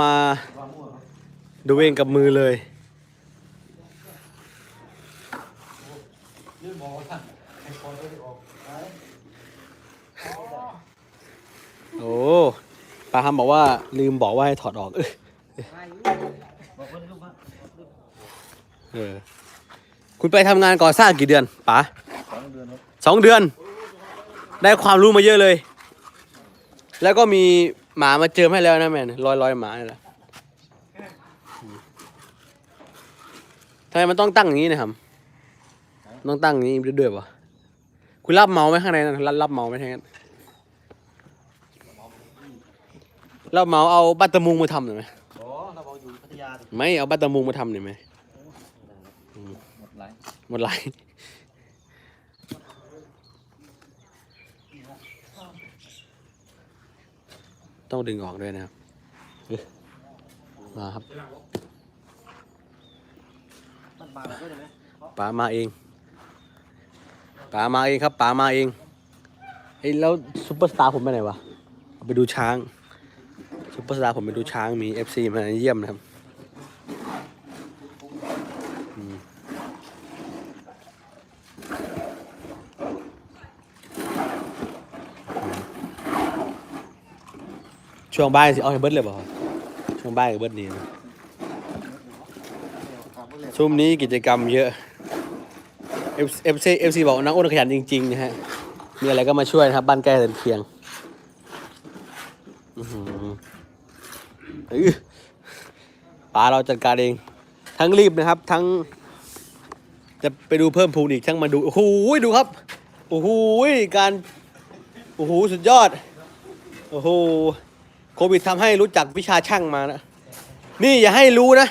มาดูเองกับมือเลยยื่นบอกว่าท่านให้คอยไปออกไปโอ้ปาฮัมบอกว่าลืมบอกว่าให้ถอดออก เออเออคุณไปทำงานก่อสร้างกี่เดือนป๋าสองเดือนครับสองเดือนได้ความรู้มาเยอะเลย แล้วก็มี หมามาเจิมให้แล้วนะแม่นรอยรอยหมานี่แหละทำไมมันต้องตั้งอย่างนี้นะครับ ต้องตั้งอย่างนี้ด้วยๆวะคุณรับเมาไหมข้างในนั้นรับรับเมาไหมทั้งนั้นรับเมาเอาบัตตะมุงมาทำหน่อยไหมอ๋อเราบอกอยู่พัทยาดิไม่เอาบัตตะมุงมาทำหน่อยไหมหมดไรหมดไร ต้องดึงออกด้วยนะครับ มาครับป๋ามาเองป๋ามาเองครับป๋ามาเองเฮ้ยแล้วซุปเปอร์สตาร์ผมไปไหนวะไปดูช้างซุปเปอร์สตาร์ผมไปดูช้างมีเอฟซีมาเยี่ยมนะครับ ช่วงบ่ายสิเอาให้เบิร์ดเลยเปล่ช่วงบ่ายกับเบิร์ดนี่นะช่วงนี้กิจกรรมเยอะ F F C F C บอกนักอ้นขยันจริงๆนะฮะมีอะไรก็มาช่วยนะครับ บ้านใกล้เรือนเคียงอื้อหืออือปลาเราจัดการเอง ทั้งรีบนะครับ ทั้ง จะไปดูเพิ่มพูนอีกทั้งมาดู โอ้โหดูครับ โอ้โหการ โอ้โหสุดยอด โอ้โห โควิดทำให้รู้จักวิชาช่างมานะ นี่อย่าให้รู้นะ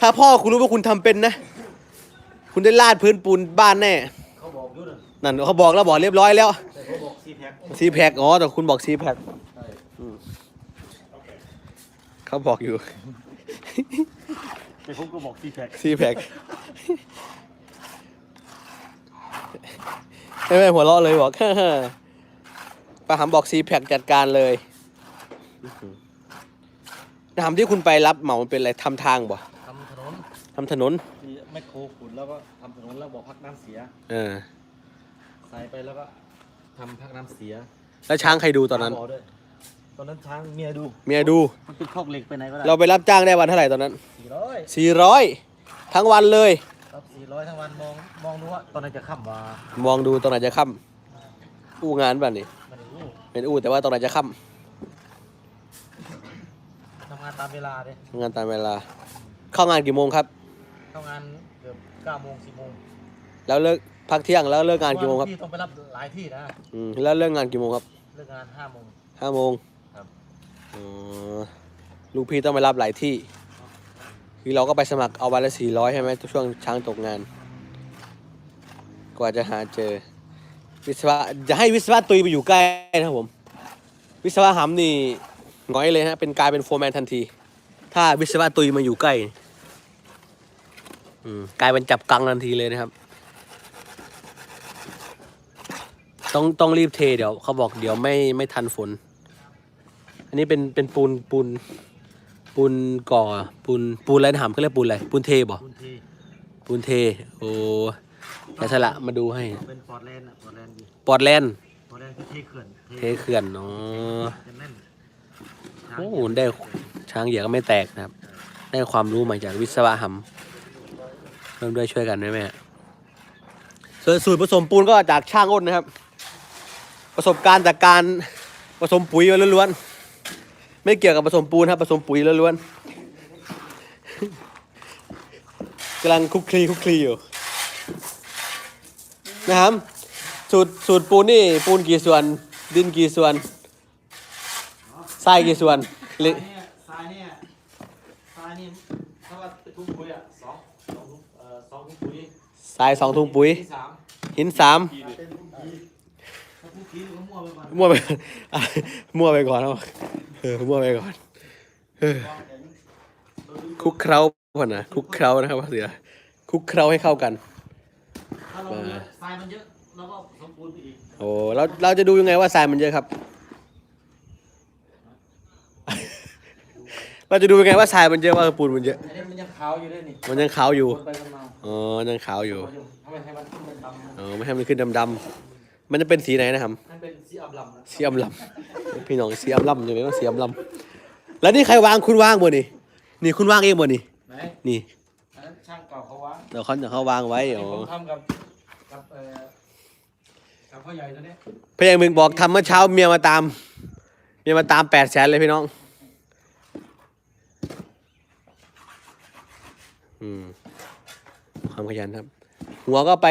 ถ้าพ่อคุณรู้ว่าคุณทำเป็นนะ คุณได้ลาดพื้นปูนบ้านแน่เขาบอกอยู่นะนั่นเขาบอกแล้วบอกเรียบร้อยแล้วแต่เขาบอกซีแพ็คซีแพคอ๋อแต่คุณบอกซีแพคใช่เขาบอกอยู่แต่ผมก็บอกซีแพ็คซีแพคไม่ไม่หัวเราะเลยบอกป้าหำบอกซีแพคจัดการเลย ถามที่คุณไปรับเหมามันเป็นอะไรทำทางบ่ทำถนนทำถนนที่แมคโครขุดแล้วก็ทำถนนแล้วบอกพักน้ำเสีย เออใส่ไปแล้วก็ทำพักน้ำเสียแล้วช้างใครดูตอนนั้น หาหมด้วยตอนนั้นช้างเมียดูเมียดู มันเป็นคอกเหล็กไปไหนก็ได้เราไปรับจ้างได้วันเท่าไหร่ตอนนั้น สี่ร้อยสี่ร้อยทั้งวันเลยครับสี่ร้อยทั้งวันมองมองดูว่าตอนนั้นจะค่ำว่ามองดูตอนไหนจะค่ำอู้งานบ้านนี่มันรู้เป็นอู้แต่ว่าตอนไหนจะค่ทำงานตามเวลาเลยำทำงานตามเวลา เข้างานกี่โมงครับทำงานเกือบเก้าโมงสิบโมงแล้วเลิกพักเที่ยงแล้วเลิกงานกี่โมงครับพี่ต้องไปรับหลายที่นะอืมแล้วเลิกงานกี่โมงครับเลิกงานห้าโมงห้าโมงครับอ๋อลูกพี่ต้องไปรับหลายที่ คือเราก็ไปสมัครเอาวันละสี่ร้อยใช่ไหมช่วงช้างตกงาน กว่าจะหาเจอ วิศวะจะให้วิศวะตุยไปอยู่ใกล้นะครับผม วิศวะหำนี่ห งอยเลยฮะเป็นกลายเป็นโฟร์แมนทันที ถ้าวิศวะตุยมาอยู่ใกล้อืมกลายเป็นจับกังทันทีเลยนะครับ ต้องต้องรีบเทเดี๋ยวเขาบอกเดี๋ยวไม่ไม่ทันฝน อันนี้เป็นเป็นปูนปูนปูนก่อปูนปูนอะไรนะหำเขาเรียกปูนอะไรปูนเทบ่คุณทีปูนเท โอ้แกสละมาดูให้ เป็นปอร์ตแลนด์อะปอร์ตแลนด์ดีปอดแลนด์ปอร์ตแลนด์คือเทเขื่อนเทเขื่อนอ๋อ จะแน่นโอ้ได้ช้างเหยียก็ไม่แตกนะครับ ได้ความรู้มาจากวิศวะหำร่วมด้วยช่วยกันด้วยแม่ส่วนสูตรผสมปูนก็จากช่างอ้นนะครับ ประสบการณ์จากการผสมปุ๋ยล้วนๆไม่เกี่ยวกับผสมปูนครับผสมปุ๋ยล้วนๆกำลังคลุกคลีคลุกคลีอยู่นะครับสูตรสูตรปูนนี่ปูนกี่ส่วนดินกี่ส่วน ทรายกี่ส่วนหรือทรายเนี่ยทรายเนี่ยถ้าว่าเป็นทุ่งปุ๋ยอะสองสองทุ่งเอ่อสองทุ่งปุ๋ยทรายสองถุงปุ๋ย ที่สามหินสามเป็นทุ่งปุ๋ยถ้าทุ่งปุ๋ยก็มั่วไปก่อนมั่วไปอะมั่วไปก่อนครับเออมั่วไปก่อนเออคลุกเคล้าพ่อนนะคลุกเคล้านะครับเสือคลุกเคล้าให้เข้ากัน ถ้าเราทรายมันเยอะเราก็ผสมปูนไปอีก โอ้เราเราจะดูยังไงว่าทรายมันเยอะครับ เราจะดูยังไงว่าทรายมันเยอะว่าปูนมันเยอะ อันนี้มันยังขาวอยู่ด้วยนี่มันยังขาวอยู่วนไปวนมาอ๋อยังขาวอยู่ ทำไมให้มันขึ้นเป็นดำอ๋อไม่ให้มันขึ้นดำๆ มันจะเป็นสีไหนนะครับนั่นเป็นสีอำลำนะสีอำลำพี่น้องสีอำลำอยู่ไหนว่าสีอำลำแล้วนี่ใครวางคุณวางบ่นี่ นี่คุณวางเองบ่นี่ไหนนี่อันนั้นช่างเก่าเขาวางเดี๋ยวเขาเดี๋ยวเขาวางไว้อันอ๋นี้อผมทำกับกับเอ่อกับพ่อใหญ่ตัวเนี้ยพี่ใหญ่มึงบอกทำเมื่อเช้าเมียมาตามเมียมาตามแปดแสนเลยพี่น้อง อืม ความขยันครับ หัวก็ไป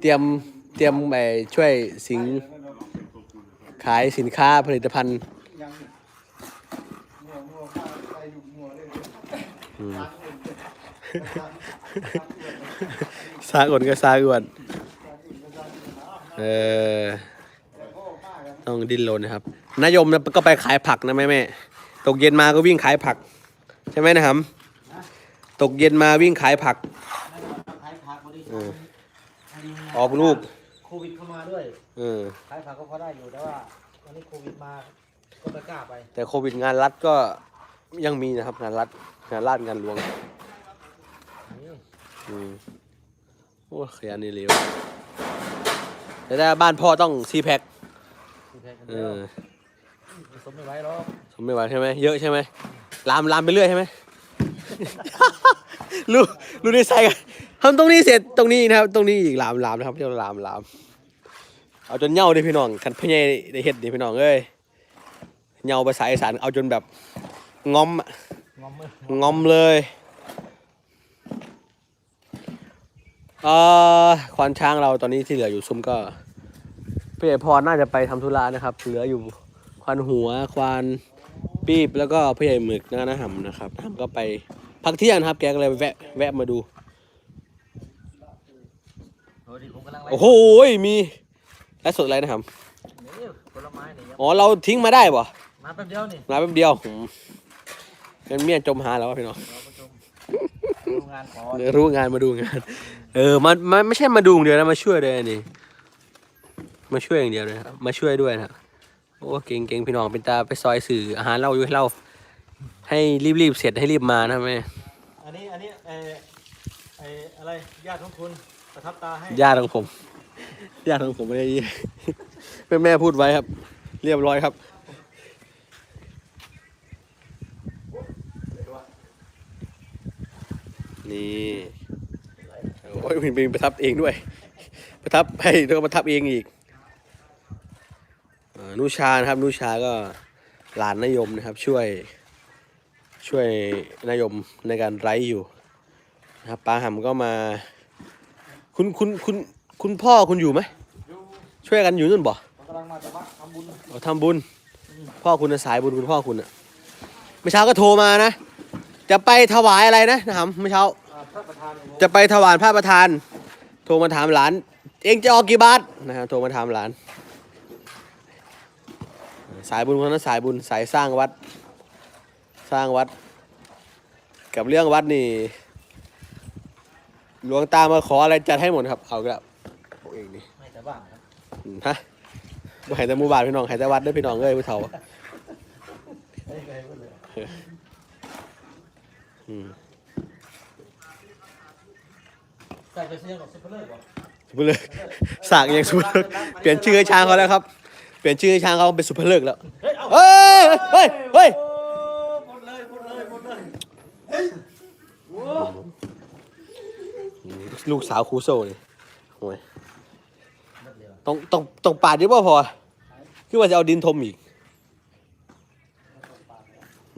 เตรียมเตรียมไปช่วยสิงขายสินค้าผลิตภัณฑ์ยังมัวมัวข้าอวนก็ซาก่อนร้านเออต้องดิ้นรนนะครับนายมก็ไปขายผักนะแม่แม่ตกเย็นมาก็วิ่งขายผัก ใช่ไหมนะครับ ตกเย็นมาวิ่งขายผักนั่นก็ขายผักพอดีเออ พดีออกลูก โควิดเข้ามาด้วย เออ ขายผักก็พอได้อยู่แต่ว่าตอนนี้โควิดมาก็ไม่กล้าไปแต่โควิดงานรัดก็ยังมีนะครับ งานรัดงานราดงานหลวง นี่อืมโอ้ขยันนี่เร็วแต่ถ้าบ้านพ่อต้องซีแพ็คคือแพงกันเอเดียวอสมไม่ไหวหรอกสมไม่ไหวใช่ไหมเยอะใช่ไหมลามลามไปเรื่อยใช่ไหม รู้รู้ในใจกันทำตรงนี้เสร็จตรงนี้นะครับ ตรงนี้อีกลามลามนะครับเรียกว่าลามลามเอาจนเหย่าเลยพี่น้องคันพ่อใหญ่ได้เห็ดดิพี่น้องเอ้ยเหย่าภาษาอีสานเอาจนแบบงอมงอมงอมเลยเอ่อควานช้างเราตอนนี้ที่เหลืออยู่ซุ้มก็พี่ใหญ่พรน่าจะไปทำธุระนะครับ เหลืออยู่ควานหัวควาน ปีบแล้วก็พี่ใหญ่หมึกนะนะหำนะครับนะหำก็ไปพักเที่ยงนะครับ แกก็เลยแวะแวะมาดู โอ้ดิผมกำลังไล่โอ้โหมีและสดอะไรนะครับนี่ผลไม้นี่ยังอ๋อเราทิ้งมาได้ป่ะมาแป๊บเดียวนี่มาแป๊บเดียวอืมเป็นเมียจมหาแล้ววะพี่น้องเราประชุมดูงานขอเดี๋ยวรู้งานมาดูงาน เออมันมันไม่ใช่มาดูอย่างเดียวนะมาช่วยด้วยนี่มาช่วยอย่างเดียวเลยครับมาช่วยด้วยนะ โอ้เก่งเก่งพี่น้องเป็นตาไปซอยสื่ออาหารเราอยู่ให้เราให้รีบๆเสร็จให้รีบมานะแม่อันนี้อันนี้เออไออะไรญาติของคุณประทับตาให้ญาติของผมญาติของผมไม่ได้แม่แม่พูดไว้ครับ เรียบร้อยครับนี่โอ้ยมีประทับเองด้วย ประทับให้แล้วก็ประทับเองอีกอ่า นุชานะครับ นุชาก็หลานนายมนะครับ ช่วยช่วยนายมในการไร้อยู่นะครับปาหำก็มา คุณคุณคุณคุณพ่อคุณอยู่ไหมช่วยกันอยู่นู่นบ่กำลังมาจากวัดทำบุญเอาทำบุญ พ่อคุณน่ะสายบุญคุณพ่อคุณอะเมื่อเช้าก็โทรมานะ จะไปถวายอะไรนะนะครับเมื่อเช้า อ่าพระประธานของผมจะไปถวายพระประธาน โทรมาถามหลาน เองจะออกกี่บาทนะครับโทรมาถามหลาน สายบุญคนนั้นสายบุญสายสร้างวัด สร้างวัด กับเรื่องวัดนี่หลวงตามาขออะไรจัดให้หมดครับ เอาก็แล้วเอาเองนี่ไม่แต่บ้านครับอืมฮะบ่ให้แต่หมู่บ้านพี่น้องให้แต่วัดเด้อพี่น้องเอ้ยผู้เฒ่าไม่เคยพูดเลยอืมใส่ไปเสียงกับซุปเปอร์เลยบอกสุภเลิกสากยังสุภเลิกเปลี่ยนชื่อให้ช้างเขาแล้วครับ เปลี่ยนชื่อให้ช้างเขาเป็นสุภเลิกแล้ว เฮ้ยเอาเฮ้ย เฮ้ยเฮ้ยโอ้หมดเลยหมดเลยหมดเลยโอ้ลูกสาวครูโซ่นี่โอ้ยหมดเลยว่ะต้องต้องต้องปาดดีป่ะพอ คือว่าจะเอาดินทมอีก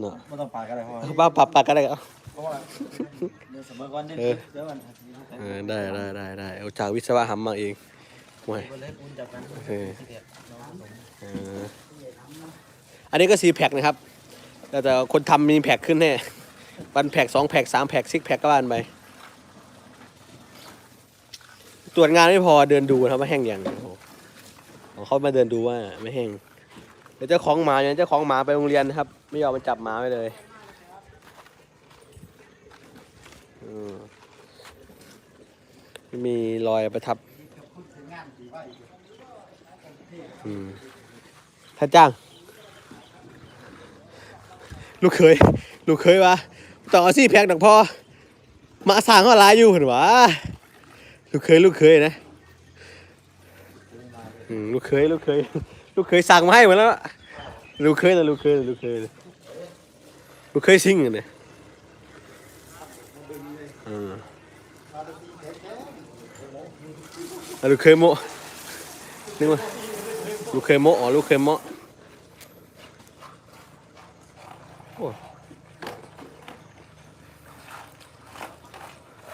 เนาะไม่ต้องปาดกันเลยเพราะว่าป้าปาดปาดก็ได้ครับเพราะว่าเดี๋ยวสมัยก่อนเนี่ยเออเดี๋ยววันอาทิตย์เออได้ได้ได้ได้เอาจากวิศวะหำมาเอง โอ้ยวันเออเอออันนี้ก็ซีแพ็คนะครับ แต่แต่คนทำมีแพ็คขึ้นแน่วันแพ็คสองแพ็คสามแพ็คซิกแพ็คก็บ้านไปตรวจงานไม่พอเดินดูครับว่าแห้งย่างของเขามาเดินดูว่าไม่แห้งเดี๋ยวเจ้าของหมาเนี่ยเจ้าของหมาไปโรงเรียนนะครับ ไม่ยอมมาจับหมาไปเลยมีรอยประทับ อืมถ้าจ้าง ลูกเคย ลูกเคยวะต้องเอาซี่แพงดอกพอมาสางก็ลายอยู่เห็นวะลูกเคยลูกเคยนะลูกเคยลูกเคยลูกเคยสั่งมาให้หมดแล้วลูกเคยนะลูกเคยลูกเคยลูกเคยซิ่งเนี่ยอืมแลูกเคยโมนี่มั้ยลูกเคยโมอ๋อลูกเคยโมโ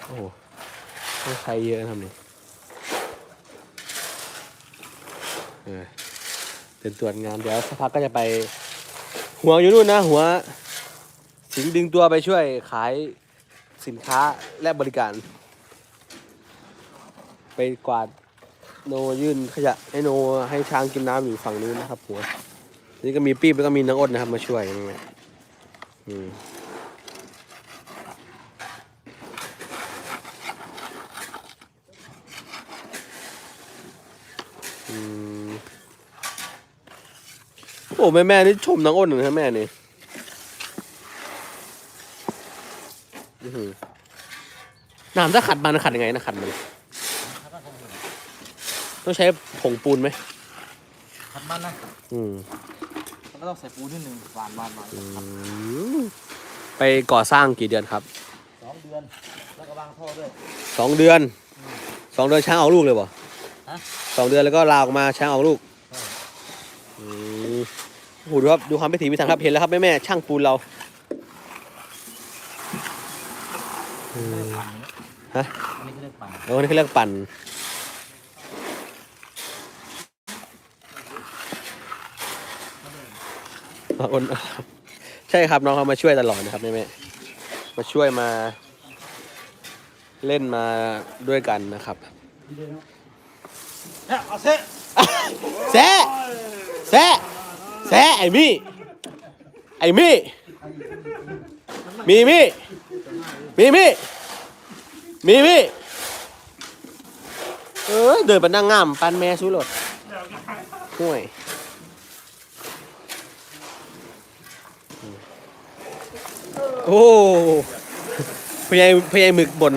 อ้โหต้องใช้เยอะนะครับเนี่ยเออเป็นตรวจงานเดี๋ยวสักพักก็จะไป หัวอยู่นู่นนะหัวสิงดึงตัวไปช่วยขายสินค้าและบริการ ไปกวาดโนยื่นขยะให้โนให้ช้างกินน้ำอยู่ฝั่งนู้นนะครับหัวนี่ก็มีปี๊บแล้วก็มีน้องอ้นะครับ มาช่วยนะอืมอืมโอ้แม่แม่นี่ชมน้องอ้นหนึ่งนะแม่นี่อื้อหือน้ำถ้าขัดมันขัดยังไงนะขัดมัน ต้องใช้ผงปูนไหมขัดมันนะอืมมันก็ต้องใส่ปูนิดนึงหวานหวานหวานอืมไปก่อสร้างกี่เดือนครับสองเดือน แล้วก็วางท่อด้วย สองเดือนสองเดือนช้างออกลูกเลยบ่ฮะ สองเดือนแล้วก็ลาออกมาช้างออกลูกอืมโอ้โหดูครับดูความพิถีพิถันครับเห็นแล้วครับแม่แม่ช่างปูนเราปั่นฮะ อันนี้ก็เรียกปั่นแล้วนี่เขาเรียกปั่น อะอ้นใช่ครับน้องเขามาช่วยตลอดนะครับแม่แม่มาช่วยมา เล่นมาด้วยกันนะครับเนี่ยเอาเซะแซะแซะแซะไอ้มี่ไอ้มี่มีมี่มีมี่มีมี่เออเดินไปนั่งง่ามปันแม่สู้รถห่วย โอ้พยายพยายหมึกบน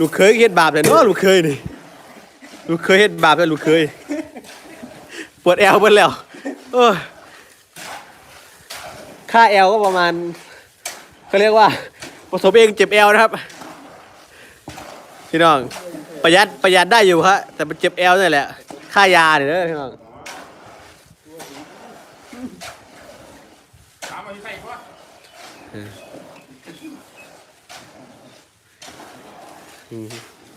ลูกเคยเฮ็ดบาปเลยเนาะลูกเคยนี่ลูกเคยเฮ็ดบาปเลยลูกเคยปวดแอวเบิดแล้วเออค่าแอลก็ประมาณเขาเรียกว่าประสบเองเจ็บแอวนะครับพี่น้องประหยัดประหยัดได้อยู่ครับแต่มันเจ็บแอลนี่แหละค่ายาเนี่ยเด้อพี่น้อง ถามมาที่ใครวะ อืม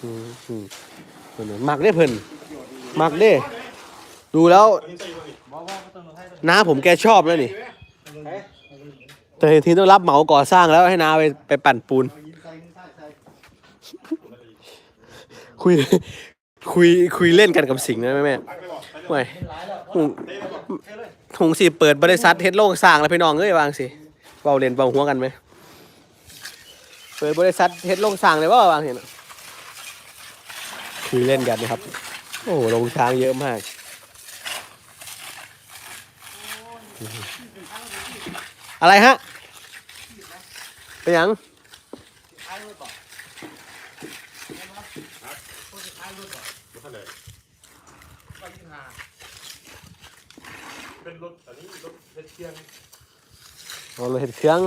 อืมอืมเพิ่นมักได้เพิ่นมักได้ดูแล้วน้าผมแกชอบแล้วนี่แต่ทีต้องรับเหมาก่อสร้างแล้วให้น้าไปไปปั่นปูน คุยคุยคุยเล่นกันกับสิงห์นะแม่แม่ไม่หงหงสิเปิดบริษัทเฮ็ดโรงสร้างแล้วพี่น้องเอ้ยวางสิเบาเล่นเบาหัวกันไหมเปิดบริษัทเฮ็ดโรงสร้างเลยว่าวางเห็นอะ คุยเล่นกันนะครับ โอ้โหโรงช้างเยอะมากอะไรฮะเป็นยังเป็นรถอันนี้รถเพชรเชียงอาเลยเห็ดเครื่อง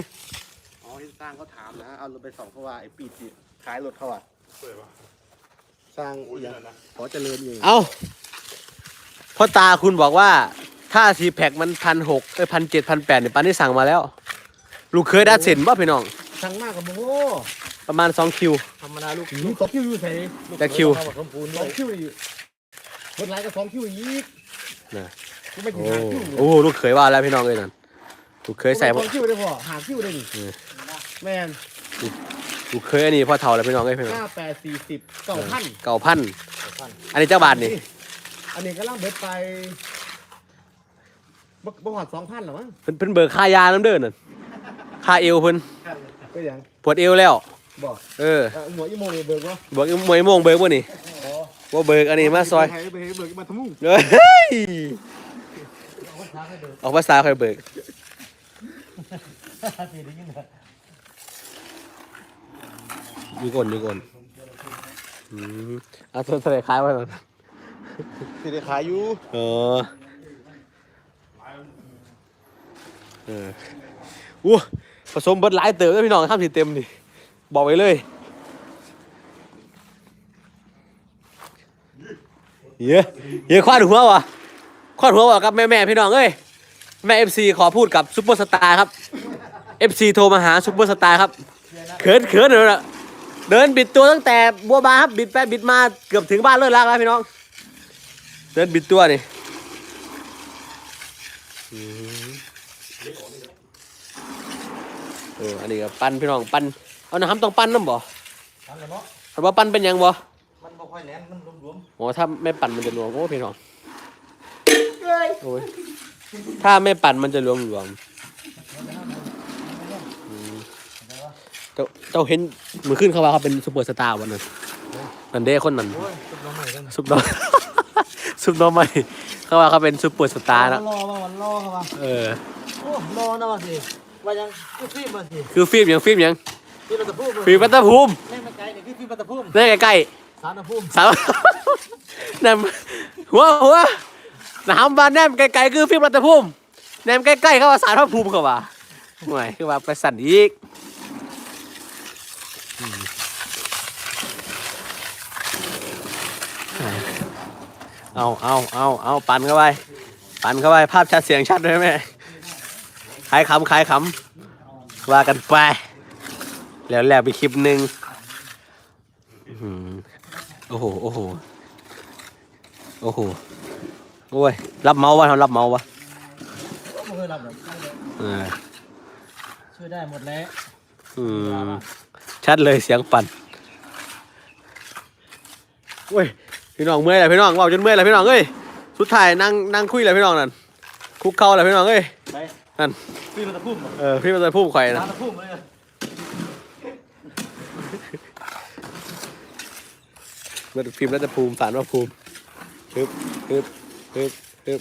อ๋อที่สร้างเขาถามนะเอารถไปส่องเพราะว่าไอ้ปีติขายรถเขาอะเปิดวะ สร้างโอ้ยอย่างนั่นนะขอเจริญอยู่เอาพ่อตาคุณบอกว่า ถ้าซีแพคมันพันหกเอ้ยพันเจ็ดพันแปดเนี่ยปานนี้สั่งมาแล้ว ลูกเคยได้เซ็นป่ะพี่น้อง สั่งมากกับโมโหประมาณสองคิว ธรรมดาลูกหืมสองคิวอยู่ใส่แต่คิว สมบูรณ์สด้อวงยคิวอยู่คนไรก็สองคิวอีกนะกูไม่ถึงโอ้หาคิวโอ้ลูกเคยว่าแล้วพี่น้องเอ้ยนั่นลูกเคยใส่สองคิวได้พอหาคิวได้นี่เออ แมน ลูกเคยอันนี้พ่อเท่าแล้วพี่น้องเอ้ยพี่น้องห้าแปดสี่สิบเก้าพันเก่าพันอันนี้เจ้าบาทนี่อันนี้ก็ล่างเบิดไปบ่บ่หอดสองพันหรอมั้งเพิ่นเพิ่นเบิกค่ายาน้ำเด้อนั่นค่าเอวเพิ่นก็ยังปวดเอวแล้วบอกเออเอ่อหมวอีโมนี่เบิกวะบอกมวยโมงเบิกบ่นี่บ่เบิกอันนี้มาซอยไปไปเบิกมาทำมุ่งเฮ้ยออกภาษาใครเบิก พี่ได้ยินเหรอมีกลมีกลอืมเอาตัวทะเลคล้ายไว้ก่อนสิได้ขายอยู่เออเอออู้ผสมเบิดหลายเติมแล้วพี่น้องทำสิเต็มดิบอกไว้เลยเยอะเยอะควาดหัววะควาดหัววะกับแม่แม่ๆพี่น้องเอ้ยแม่เอฟซีขอพูดกับซุปเปอร์สตาร์ครับเอฟซีโทรมาหาซุปเปอร์สตาร์ครับเขินเขินเลยนะ เดินบิดตัวตั้งแต่บัวบานครับบิดไปบิดมาเกือบถึงบ้านเลิศรักแล้วพี่น้อง เดินบิดตัวนี่อืมเอออันนี้ก็ปั้นพี่น้องปั้นเอาน้ำต้องปั้นน้ำบ่ทำแล้วเนาะเอาว่าปั้นเป็นหยังบ่มันบ่ค่อยแหลมมันรวมโอ้ถ้าไม่ปั่นมันจะหลวมโอ้พี่น้องโอ้ยถ้าไม่ปั่นมันจะหลวมหลวมอืมเจ้าเจ้าเห็นมือขึ้นเขาว่าเขาเป็นซูเปอร์สตาร์วันนั้นนันเด้คนนั้นๆโอ้ยตุกน้องใหม่กันซุปน้องซุปน้องใหม่เขาว่าเขาเป็นซูเปอร์สตาร์นะรอมาวันรอเขาว่าเออโอ้รอนะว่าสิว่ายังคือฟิล์มมาสิคือฟิล์มหยังฟิล์มหยังฟิล์มปัตตภูมิฟิล์มปัตตภูมิแม่มาไกลนี่คือฟิล์มปัตตภูมินี่ใกล้สารภูมิๆสาวแนมหัวหัวหนามบานแนมไกลๆคือฟิล์มปัตตภูมิแนมใกล้ๆเขาว่าสารพระภูมิเขาว่าห่วยคือว่าไปสั่นอีก เอาเอาเอาเอาปั่นเข้าไป ปั่นเข้าไป ภาพชัดเสียงชัดด้วยแม่ขายขำขายขำว่ากันไป แล้วแล้วไปคลิปหนึ่งอื้อหือโอ้โห โอ้โห โอ้โห โอ้ย รับเมาส์วะทำรับเมาส์วะไม่เคยรับหรอกเออช่วยได้หมดแล้วอืมชัดเลยเสียงปั่นโอ้ย พี่น้องเมื่อยแล้วพี่น้องเว่าจนเมื่อยแล้วพี่น้องเอ้ยสุดท้ายนั่งนั่งคุยแล้วพี่น้องนั่นคุกเข่าแล้วพี่น้องเอ้ยไปนั่นฟิล์มปัตตภูมิเออพี่มันจะพูดข่อยสานะรภูมิเลยมันพิมพ์แล้วจะภูมิสารว่าภูมิฮึบฮึบฮึบฮึบ